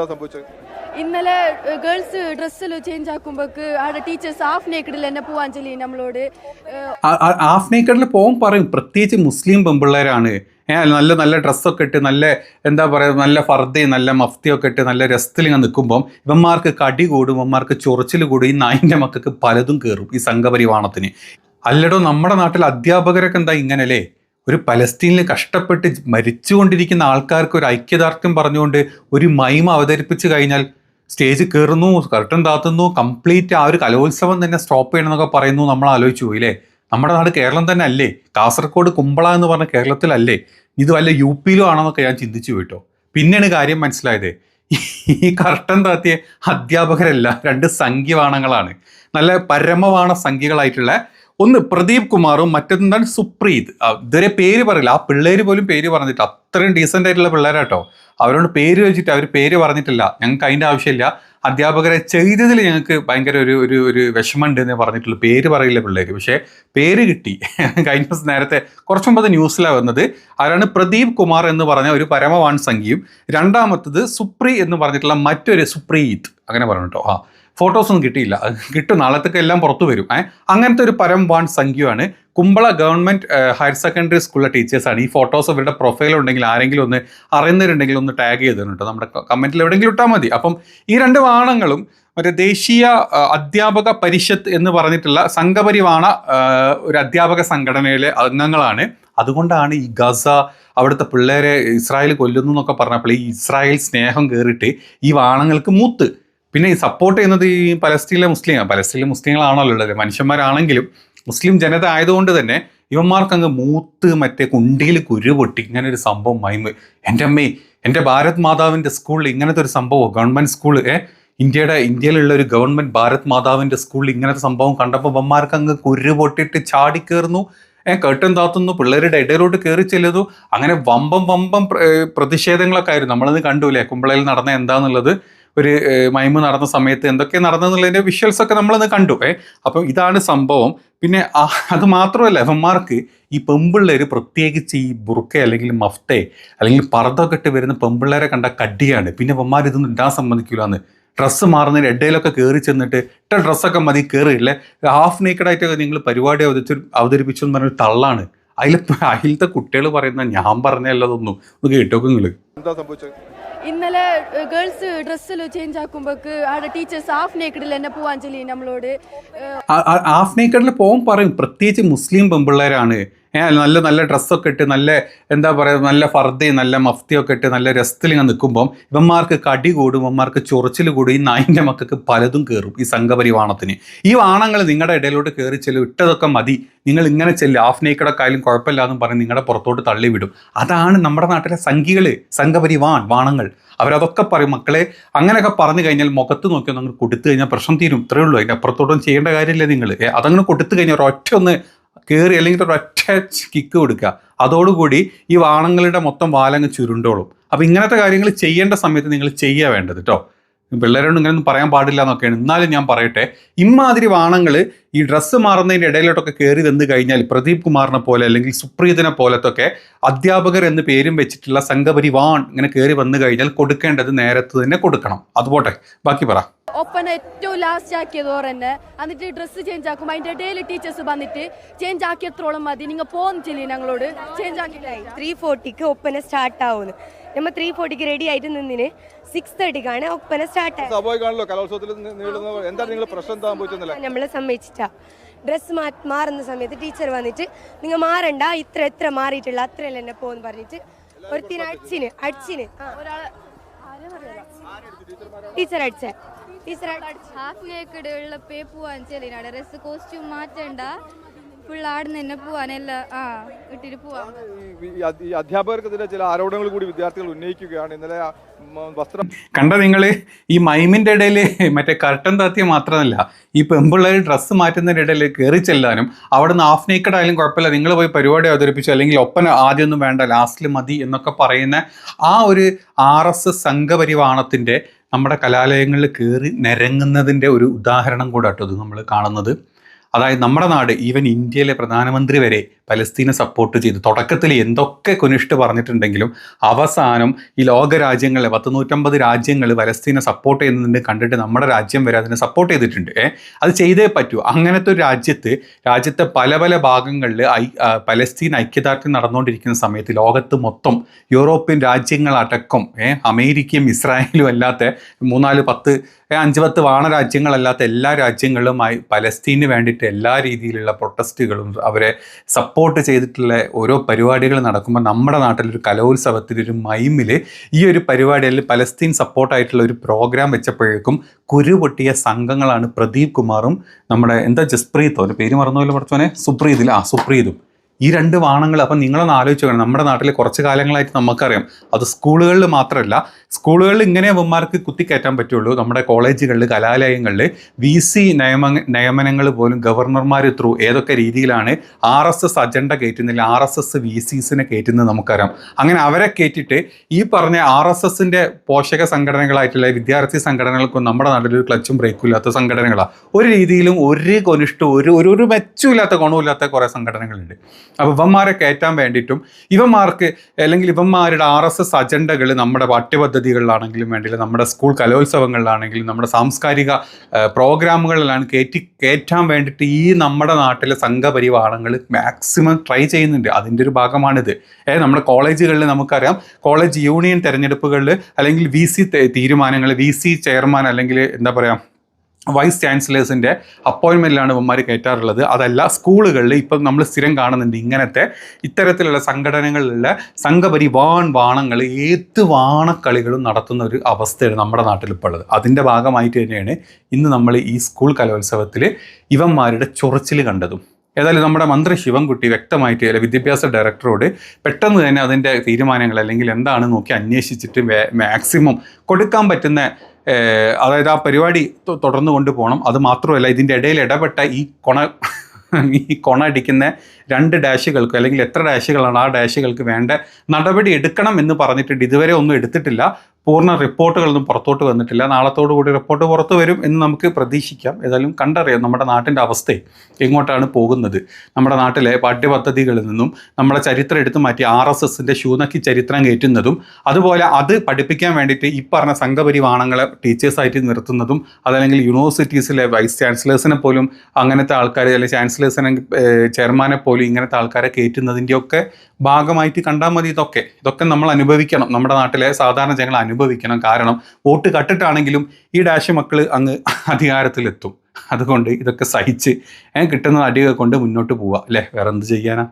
എന്താ സംഭവിച്ചത്? ഇന്നലെ ഗേൾസ് ഡ്രസ്സിൽ ചേഞ്ച് ആക്കുമ്പോക്ക് അവിടെ ടീച്ചേഴ്സ് ഹാഫ് നേക്കഡിൽ പോവാൻ ചൊല്ലി നമ്മളോട്. ഹാഫ് പറയും. പ്രത്യേകിച്ച് മുസ്ലിം പെമ്പിള്ളേരാണ്. നല്ല നല്ല ഡ്രസ്സൊക്കെ ഇട്ട് നല്ല എന്താ പറയുക നല്ല ഫർദയും നല്ല മഫ്തിയൊക്കെ ഇട്ട് നല്ല രസത്തിൽ ഇങ്ങനെ നിൽക്കുമ്പം ഇവന്മാർക്ക് കടി കൂടും ഇവന്മാർക്ക് ചൊറിച്ചിൽ കൂടും ഈ നായിന്റെ മക്കൾക്ക് പലതും കയറും ഈ സംഘപരിവാണത്തിന്. അല്ലടോ നമ്മുടെ നാട്ടിൽ അധ്യാപകരൊക്കെ എന്താ ഇങ്ങനല്ലേ? ഒരു പലസ്തീനിൽ കഷ്ടപ്പെട്ട് മരിച്ചുകൊണ്ടിരിക്കുന്ന ആൾക്കാർക്ക് ഒരു ഐക്യദാർഢ്യം പറഞ്ഞുകൊണ്ട് ഒരു മൈമ അവതരിപ്പിച്ച് കഴിഞ്ഞാൽ സ്റ്റേജ് കയറുന്നു കർട്ടൻ താത്തുന്നു കംപ്ലീറ്റ് ആ ഒരു കലോത്സവം തന്നെ സ്റ്റോപ്പ് ചെയ്യണമെന്നൊക്കെ പറയുന്നു നമ്മൾ ആലോചിച്ചു പോയില്ലേ നമ്മുടെ നാട് കേരളം തന്നെ അല്ലേ? കാസർഗോഡ് കുമ്പള എന്ന് പറഞ്ഞ കേരളത്തിലല്ലേ? ഇത് വല്ല യു പിയിലും ആണെന്നൊക്കെ ഞാൻ ചിന്തിച്ചു പോയിട്ടോ പിന്നെയാണ് കാര്യം മനസ്സിലായത്. ഈ കർട്ടൻ താത്തിയ അധ്യാപകരല്ല രണ്ട് സംഖ്യവാണങ്ങളാണ്. നല്ല പരമവാണ സംഖ്യകളായിട്ടുള്ള ഒന്ന് പ്രദീപ് കുമാറും മറ്റൊന്നാണ് സുപ്രീത്. ഇതുവരെ പേര് പറയില്ല. ആ പിള്ളേര് പോലും പേര് പറഞ്ഞിട്ട് അത്രയും ഡീസന്റ് ആയിട്ടുള്ള പിള്ളേരാട്ടോ. അവരോട് പേര് വെച്ചിട്ട് അവർ പേര് പറഞ്ഞിട്ടില്ല. ഞങ്ങൾക്ക് അതിന്റെ ആവശ്യമില്ല. അധ്യാപകരെ ചെയ്തതിൽ ഞങ്ങൾക്ക് ഭയങ്കര ഒരു ഒരു ഒരു വിഷമമുണ്ട് എന്ന് പറഞ്ഞിട്ടുള്ളൂ. പേര് പറയില്ല പിള്ളേർ പക്ഷേ പേര് കിട്ടി. കഴിഞ്ഞ ദിവസം നേരത്തെ കുറച്ച് മുമ്പ് ന്യൂസിലാണ് വന്നത്. ആരാണ്? പ്രദീപ് കുമാർ എന്ന് പറഞ്ഞ ഒരു പരമവാൺ സംഖ്യയും രണ്ടാമത്തത് സുപ്രീ എന്ന് പറഞ്ഞിട്ടുള്ള മറ്റൊരു സുപ്രീത്. അങ്ങനെ പറഞ്ഞു കേട്ടോ. ആ. ഫോട്ടോസ് ഒന്നും കിട്ടിയില്ല. കിട്ടും. നാളത്തേക്ക് എല്ലാം പുറത്തു വരും. ഏഹ് അങ്ങനത്തെ ഒരു പരം വാൺ സംഖ്യയാണ്. കുമ്പള ഗവൺമെന്റ് ഹയർ സെക്കൻഡറി സ്കൂളിലെ ടീച്ചേഴ്സാണ് ഈ ഫോട്ടോസ് ഇവരുടെ പ്രൊഫൈൽ ഉണ്ടെങ്കിൽ ആരെങ്കിലും ഒന്ന് അറിയുന്നവരുണ്ടെങ്കിൽ ഒന്ന് ടാഗ് ചെയ്തിട്ടുണ്ട് നമ്മുടെ കമന്റിൽ എവിടെയെങ്കിലും ഇട്ടാൽ മതി. അപ്പം ഈ രണ്ട് വാണങ്ങളും മറ്റേ ദേശീയ അധ്യാപക പരിഷത്ത് എന്ന് പറഞ്ഞിട്ടുള്ള സംഘപരിവാണ ഒരു അധ്യാപക സംഘടനയിലെ അംഗങ്ങളാണ്. അതുകൊണ്ടാണ് ഈ ഗസ അവിടുത്തെ പിള്ളേരെ ഇസ്രായേൽ കൊല്ലുന്നു എന്നൊക്കെ പറഞ്ഞപ്പോൾ ഈ ഇസ്രായേൽ സ്നേഹം കയറിയിട്ട് ഈ വാണങ്ങൾക്ക് മൂത്ത്. പിന്നെ ഈ സപ്പോർട്ട് ചെയ്യുന്നത് ഈ പലസ്തീനിലെ മുസ്ലിം പലസ്തീനിലെ മുസ്ലിങ്ങളാണല്ലോ ഉള്ളത്. മനുഷ്യന്മാരാണെങ്കിലും മുസ്ലിം ജനത ആയതുകൊണ്ട് തന്നെ ഇവന്മാർക്ക് അങ്ങ് മൂത്ത് മറ്റേ കുണ്ടിയിൽ കുരു പൊട്ടി. ഇങ്ങനെ ഒരു സംഭവം മൈമ്. എന്റെ അമ്മേ എന്റെ ഭാരത് മാതാവിന്റെ സ്കൂളിൽ ഇങ്ങനത്തെ ഒരു സംഭവം ഗവൺമെന്റ് സ്കൂൾ ഇന്ത്യയുടെ ഇന്ത്യയിലുള്ള ഒരു ഗവൺമെന്റ് ഭാരത് മാതാവിന്റെ സ്കൂളിൽ ഇങ്ങനത്തെ സംഭവം കണ്ടപ്പോൾ ഇവന്മാർക്ക് അങ്ങ് കുരു പൊട്ടിയിട്ട് ചാടിക്കേറുന്നു ഏ കേട്ടൻ താത്തുന്നു പിള്ളേരുടെ ഇടയിലോട്ട് കയറി ചെല്ലുന്നു. അങ്ങനെ വമ്പം വമ്പം പ്രതിഷേധങ്ങളൊക്കെ ആയിരുന്നു. നമ്മളത് കണ്ടുല്ലേ കുമ്പളയിൽ നടന്ന എന്താന്നുള്ളത്. ഒരു മൈമ് നടന്ന സമയത്ത് എന്തൊക്കെ നടന്നതെന്നുള്ളതിന്റെ വിഷ്വൽസ് ഒക്കെ നമ്മളന്ന് കണ്ടു. ഏ അപ്പം ഇതാണ് സംഭവം. പിന്നെ അത് മാത്രമല്ല എഫന്മാർക്ക് ഈ പെമ്പിള്ളേർ പ്രത്യേകിച്ച് ഈ ബുർക്ക അല്ലെങ്കിൽ മഫ്തെ അല്ലെങ്കിൽ പർദ്ദൊക്കെ ഇട്ട് വരുന്ന പെമ്പിള്ളേരെ കണ്ട കടിയാണ്. പിന്നെ എഫന്മാർ ഇതൊന്നും ഇടാൻ സമ്മതിക്കില്ലാന്ന് ഡ്രസ്സ് മാറുന്നതിന് ഇടയിലൊക്കെ കയറി ചെന്നിട്ട് ഇട്ട ഡ്രസ്സൊക്കെ മതി കയറിയില്ലേ ഹാഫ് നേക്കഡായിട്ടൊക്കെ നിങ്ങൾ പരിപാടി അവതരിച്ചു അവതരിപ്പിച്ചു എന്ന് പറഞ്ഞൊരു തള്ളാണ്. അതിൽ അതിലത്തെ കുട്ടികൾ പറയുന്ന ഞാൻ പറഞ്ഞല്ലതൊന്നും ഒന്ന് കേട്ടോക്കെ നിങ്ങൾ എന്താ സംഭവിച്ചത്? ഇന്നലെ ഗേൾസ് ഡ്രസ്സിൽ ചേഞ്ച് ആക്കുമ്പോക്ക് അവിടെ ടീച്ചേഴ്സ് ഹാഫ് നേക്കഡിൽ തന്നെ പോവാൻ നമ്മളോട്. ഹാഫ് നേക്കഡിൽ പോകും പറയും. പ്രത്യേകിച്ച് മുസ്ലിം പെമ്പിള്ളേരാണ് ഏ, നല്ല നല്ല ഡ്രസ്സൊക്കെ ഇട്ട് നല്ല എന്താ പറയുക നല്ല ഫർദി നല്ല മഫ്തിയൊക്കെ ഇട്ട് നല്ല രസത്തിൽ ഇങ്ങനെ നിൽക്കുമ്പം ഇവന്മാർക്ക് കടി കൂടും ഇവന്മാർക്ക് ചൊറിച്ചിൽ കൂടും ഈ നായിന്റെ മക്കൾക്ക് പലതും കയറും ഈ സംഘപരിവാണത്തിന്. ഈ വാണങ്ങൾ നിങ്ങളുടെ ഇടയിലോട്ട് കയറി ചെല്ലും ഇട്ടതൊക്കെ മതി. നിങ്ങൾ ഇങ്ങനെ ചെല്ലും ഹാഫ് നേക്കഡൊക്കെ ആയാലും കുഴപ്പമില്ലാന്നും പറഞ്ഞ് നിങ്ങളുടെ പുറത്തോട്ട് തള്ളിവിടും. അതാണ് നമ്മുടെ നാട്ടിലെ സംഘികൾ സംഘപരിവാൺ വാണങ്ങൾ അവരതൊക്കെ പറയും മക്കളെ അങ്ങനെയൊക്കെ പറഞ്ഞു കഴിഞ്ഞാൽ മുഖത്ത് നോക്കി ഒന്ന് അങ്ങ് കൊടുത്തു കഴിഞ്ഞാൽ പ്രശ്നം തീരും. ഇത്രയേ ഉള്ളൂ. അതിന്റെ അപ്പുറത്തോട്ടൊന്നും ചെയ്യേണ്ട കാര്യമില്ല നിങ്ങൾ അതങ്ങനെ കൊടുത്തു കഴിഞ്ഞാൽ ഒരൊറ്റ ഒന്ന് കയറി അല്ലെങ്കിൽ ഒരൊറ്റ കിക്ക് കൊടുക്കുക. അതോടുകൂടി ഈ വാണങ്ങളുടെ മൊത്തം വാലങ്ങ് ചുരുണ്ടോളും. അപ്പം ഇങ്ങനത്തെ കാര്യങ്ങൾ ചെയ്യേണ്ട സമയത്ത് നിങ്ങൾ ചെയ്യുക വേണ്ടത് കേട്ടോ പിള്ളേരോട് ഇങ്ങനെയൊന്നും പറയാൻ പാടില്ല എന്നൊക്കെയാണ്. എന്നാലും ഞാൻ പറയട്ടെ ഇമാതിരി വാണങ്ങൾ ഈ ഡ്രസ്സ് മാറുന്നതിന്റെ ഇടയിലോട്ടൊക്കെ കയറി തന്നു കഴിഞ്ഞാൽ പ്രദീപ് കുമാറിനെ പോലെ അല്ലെങ്കിൽ സുപ്രീതിനെ പോലത്തൊക്കെ അധ്യാപകർ എന്ന് പേരും വെച്ചിട്ടുള്ള സംഘപരിവാൺ ഇങ്ങനെ കയറി വന്നു കഴിഞ്ഞാൽ കൊടുക്കേണ്ടത് നേരത്തെ തന്നെ കൊടുക്കണം. അതുപോട്ടെ ബാക്കി പറ. ഒപ്പന ഏറ്റവും ലാസ്റ്റ് ആക്കിയത് ഓർ തന്നെ എന്നിട്ട് ഡ്രസ്സ് ചേഞ്ച് ആക്കും അതിന്റെ ഇടയിൽ ടീച്ചേഴ്സ് വന്നിട്ട് ചേഞ്ച് ആക്കിയത്രോളം മതി. നിങ്ങൾ പോകുന്നില്ലേ ഞങ്ങളോട്. ചേഞ്ച് ആക്കിയിട്ടായി ത്രീ ഫോർട്ടിക്ക് ഒപ്പന സ്റ്റാർട്ട് ആവുന്നു. നമ്മൾ ത്രീ ഫോർട്ടിക്ക് റെഡി ആയിട്ട് നിന്നിന് സിക്സ് തേർട്ടിക്കാണ് ഒപ്പന സ്റ്റാർട്ട് സ്വാഭാവികമാണല്ലോ കലോത്സവത്തിൽ നിങ്ങൾ പ്രശ്നം എന്താ സംഭവിച്ചെന്നല്ലേ? നമ്മളെ സമ്മതിച്ചിട്ടാ. ഡ്രസ്സ് മാ മാറുന്ന സമയത്ത് ടീച്ചർ വന്നിട്ട് നിങ്ങൾ മാറണ്ട ഇത്ര എത്ര മാറിയിട്ടുള്ള അത്രയല്ല എന്നെ പോന്ന് പറഞ്ഞിട്ട് ഒരുത്തിന് അടിച്ചിന് അടിച്ചിന്. ടീച്ചർ അടിച്ച. ടീച്ചർ ഹാഫ് പോവാൻ ചെല്ലിനാട് ഡ്രസ് കോസ്റ്റ്യൂം മാറ്റണ്ട. തന്നെ പോവാൻ ആ ഇട്ടിട്ട് ഈ- അധ്യാപകർക്കെതിരെ ചില ആരോപണങ്ങൾ കൂടി വിദ്യാർത്ഥികൾ ഉന്നയിക്കുകയാണ്. ഇന്നലെ ആ, മ, വസ്ത്രം കണ്ട നിങ്ങൾ ഈ മൈമിന്റെ ഇടയിൽ മറ്റേ കർട്ടൻ താത്തിയ മാത്രമല്ല ഈ പെമ്പിള്ളേർ ഡ്രസ്സ് മാറ്റുന്നതിന്റെ ഇടയിൽ കയറി ചെല്ലാനും അവിടെ നിന്ന് ഹാഫ് നേക്കഡ് ആയാലും കുഴപ്പമില്ല. നിങ്ങൾ പോയി പരിപാടി അവതരിപ്പിച്ചു അല്ലെങ്കിൽ ഒപ്പന ആദ്യമൊന്നും വേണ്ട ലാസ്റ്റിൽ മതി എന്നൊക്കെ പറയുന്ന ആ ഒരു ആർ എസ് എസ് സംഘപരിവാണത്തിന്റെ നമ്മുടെ കലാലയങ്ങളിൽ കയറി നിരങ്ങുന്നതിന്റെ ഒരു ഉദാഹരണം കൂടെ കേട്ടോ ഇത് നമ്മൾ കാണുന്നത്. അതായത് നമ്മുടെ നാട് ഈവൻ ഇന്ത്യയിലെ പ്രധാനമന്ത്രി വരെ പലസ്തീനെ സപ്പോർട്ട് ചെയ്തു. തുടക്കത്തിൽ എന്തൊക്കെ കുനിഷ്ട് പറഞ്ഞിട്ടുണ്ടെങ്കിലും അവസാനം ഈ ലോക രാജ്യങ്ങളെ പത്ത് നൂറ്റമ്പത് രാജ്യങ്ങൾ പലസ്തീനെ സപ്പോർട്ട് ചെയ്യുന്നുണ്ട് കണ്ടിട്ട് നമ്മുടെ രാജ്യം വരെ അതിനെ സപ്പോർട്ട് ചെയ്തിട്ടുണ്ട്. അത് ചെയ്തേ പറ്റൂ. അങ്ങനത്തെ ഒരു രാജ്യത്ത് രാജ്യത്തെ പല പല ഭാഗങ്ങളിൽ ഐ പലസ്തീൻ ഐക്യദാർഢ്യം നടന്നുകൊണ്ടിരിക്കുന്ന സമയത്ത് ലോകത്ത് മൊത്തം യൂറോപ്യൻ രാജ്യങ്ങളടക്കം അമേരിക്കയും ഇസ്രായേലും അല്ലാത്ത മൂന്നാൽ പത്ത് അഞ്ച് പത്ത് വാണ രാജ്യങ്ങളല്ലാത്ത എല്ലാ രാജ്യങ്ങളുമായി പലസ്തീന് വേണ്ടിയിട്ട് എല്ലാ രീതിയിലുള്ള പ്രൊട്ടസ്റ്റുകളും അവരെ സപ്പോർട്ട് ചെയ്തിട്ടുള്ള ഓരോ പരിപാടികൾ നടക്കുമ്പോൾ നമ്മുടെ നാട്ടിലൊരു കലോത്സവത്തിൽ ഒരു മൈമിൽ ഈ ഒരു പരിപാടിയിൽ പലസ്തീൻ സപ്പോർട്ടായിട്ടുള്ള ഒരു പ്രോഗ്രാം വെച്ചപ്പോഴേക്കും കുരുപൊട്ടിയ സംഘങ്ങളാണ് പ്രദീപ് കുമാറും നമ്മുടെ എന്താ ജസ്പ്രീത്തോ? ഒരു പേര് മറന്നുപോലെ പഠിച്ചോനെ സുപ്രീതിൽ ആ സുപ്രീതും. ഈ രണ്ട് വാണങ്ങൾ അപ്പം നിങ്ങളൊന്ന് ആലോചിച്ച് വേണം നമ്മുടെ നാട്ടിൽ കുറച്ച് കാലങ്ങളായിട്ട് നമുക്കറിയാം. അത് സ്കൂളുകളിൽ മാത്രമല്ല സ്കൂളുകളിൽ ഇങ്ങനെ അവന്മാർക്ക് കുത്തിക്കയറ്റാൻ പറ്റുള്ളൂ. നമ്മുടെ കോളേജുകളിൽ കലാലയങ്ങളിൽ വി സി നിയമ നിയമനങ്ങൾ പോലും ഗവർണർമാർ ത്രൂ ഏതൊക്കെ രീതിയിലാണ് ആർ എസ് എസ് അജണ്ട കയറ്റുന്നില്ല ആർ എസ് എസ് വി സിസിനെ കയറ്റുന്നത് നമുക്കറിയാം. അങ്ങനെ അവരെ കയറ്റിയിട്ട് ഈ പറഞ്ഞ ആർ എസ് എസിന്റെ പോഷക സംഘടനകളായിട്ടുള്ള വിദ്യാർത്ഥി സംഘടനകൾക്കും നമ്മുടെ നാട്ടിൽ ഒരു ക്ലച്ചും ബ്രേക്കും ഇല്ലാത്ത സംഘടനകളാണ് ഒരു രീതിയിലും ഒരു കൊനിഷ്ടവും ഒരു ഒരു മെച്ചമില്ലാത്ത ഗുണമില്ലാത്ത കുറേ സംഘടനകളുണ്ട്. അപ്പോൾ ഇവന്മാരെ കയറ്റാൻ വേണ്ടിയിട്ടും ഇവന്മാർക്ക് അല്ലെങ്കിൽ ഇവന്മാരുടെ ആർ എസ് എസ് അജണ്ടകൾ നമ്മുടെ പാഠ്യപദ്ധതികളിലാണെങ്കിലും വേണ്ടിയില്ല നമ്മുടെ സ്കൂൾ കലോത്സവങ്ങളിലാണെങ്കിലും നമ്മുടെ സാംസ്കാരിക പ്രോഗ്രാമുകളിലാണ് കയറ്റി കയറ്റാൻ വേണ്ടിയിട്ട് ഈ നമ്മുടെ നാട്ടിലെ സംഘപരിവാറങ്ങൾ മാക്സിമം ട്രൈ ചെയ്യുന്നുണ്ട്. അതിന്റെ ഒരു ഭാഗമാണിത്. ഏ നമ്മുടെ കോളേജുകളിൽ നമുക്കറിയാം കോളേജ് യൂണിയൻ തെരഞ്ഞെടുപ്പുകളിൽ അല്ലെങ്കിൽ വി സി തീരുമാനങ്ങൾ വി സി ചെയർമാൻ അല്ലെങ്കിൽ എന്താ പറയുക വൈസ് ചാൻസലേഴ്സിന്റെ അപ്പോയിൻമെന്റിലാണ് ഇവന്മാർ കയറ്റാറുള്ളത്. അതല്ല സ്കൂളുകളിൽ ഇപ്പം നമ്മൾ സ്ഥിരം കാണുന്നുണ്ട് ഇങ്ങനത്തെ ഇത്തരത്തിലുള്ള സംഘടനകളിലുള്ള സംഘപരിവാൺ വാണങ്ങൾ ഏത് വാണക്കളികളും നടത്തുന്ന ഒരു അവസ്ഥയാണ് നമ്മുടെ നാട്ടിൽ ഇപ്പോൾ ഉള്ളത് അതിന്റെ ഭാഗമായിട്ട് തന്നെയാണ് ഇന്ന് നമ്മൾ ഈ സ്കൂൾ കലോത്സവത്തിൽ ഇവന്മാരുടെ ചൊറിച്ചിൽ കണ്ടതും. ഏതായാലും നമ്മുടെ മന്ത്രി ശിവൻകുട്ടി വ്യക്തമായിട്ട് അല്ലെ വിദ്യാഭ്യാസ ഡയറക്ടറോട് പെട്ടെന്ന് തന്നെ അതിന്റെ തീരുമാനങ്ങൾ അല്ലെങ്കിൽ എന്താണ് നോക്കി അന്വേഷിച്ചിട്ട് മാക്സിമം കൊടുക്കാൻ പറ്റുന്ന അതായത് ആ പരിപാടി തുടർന്ന് കൊണ്ടുപോകണം. അത് മാത്രമല്ല ഇതിന്റെ ഇടയിൽ ഇടപെട്ട ഈ കൊണ ഈ കൊണ അടിക്കുന്ന രണ്ട് ഡാഷുകൾക്ക് അല്ലെങ്കിൽ എത്ര ഡാഷുകളാണ് ആ ഡാഷുകൾക്ക് വേണ്ട നടപടി എടുക്കണം എന്ന് പറഞ്ഞിട്ടുണ്ട് ഇതുവരെ ഒന്നും എടുത്തിട്ടില്ല. പൂർണ റിപ്പോർട്ടുകളൊന്നും പുറത്തോട്ട് വന്നിട്ടില്ല. നാളത്തോടു കൂടി റിപ്പോർട്ട് പുറത്തു വരും എന്ന് നമുക്ക് പ്രതീക്ഷിക്കാം. ഏതായാലും കണ്ടറിയാം നമ്മുടെ നാട്ടിന്റെ അവസ്ഥ എങ്ങോട്ടാണ് പോകുന്നത്. നമ്മുടെ നാട്ടിലെ പാഠ്യപദ്ധതികളിൽ നിന്നും നമ്മുടെ ചരിത്രം എടുത്തു മാറ്റി ആർ എസ് എസിന്റെ ശൂനക്കി ചരിത്രം കയറ്റുന്നതും അതുപോലെ അത് പഠിപ്പിക്കാൻ വേണ്ടിയിട്ട് ഈ പറഞ്ഞ സംഘപരിവാണങ്ങളെ ടീച്ചേഴ്സായിട്ട് നിർത്തുന്നതും അതല്ലെങ്കിൽ യൂണിവേഴ്സിറ്റീസിലെ വൈസ് ചാൻസലേഴ്സിനെ പോലും അങ്ങനത്തെ ആൾക്കാർ അല്ലെങ്കിൽ ചാൻസലേഴ്സിനെ ചെയർമാനെ പോലും ഇങ്ങനത്തെ ആൾക്കാരെ കയറ്റുന്നതിന്റെയൊക്കെ ഭാഗമായിട്ട് കണ്ടാൽ മതി ഇതൊക്കെ. ഇതൊക്കെ നമ്മൾ അനുഭവിക്കണം. നമ്മുടെ നാട്ടിലെ സാധാരണ ജനങ്ങൾ അനുഭവിക്കണം. കാരണം വോട്ട് കട്ടിട്ടാണെങ്കിലും ഈ ഡാഷ് മക്കൾ അങ്ങ് അധികാരത്തിലെത്തും. അതുകൊണ്ട് ഇതൊക്കെ സഹിച്ച് കിട്ടുന്ന അടിയൊക്കെ കൊണ്ട് മുന്നോട്ട് പോവുക അല്ലേ? വേറെ എന്ത് ചെയ്യാനാ?